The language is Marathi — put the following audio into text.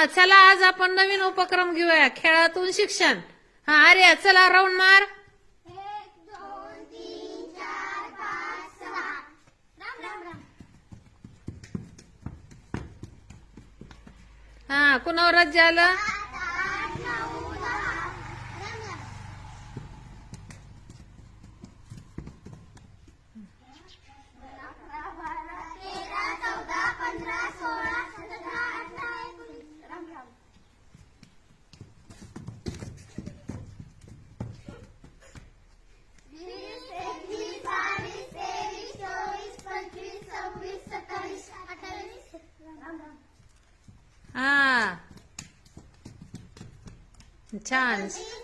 हा चला आज आपण नवीन उपक्रम घेऊया खेळातून शिक्षण. हा अरे चला राऊंड मार. हा कुणावर राज्य आलं? chance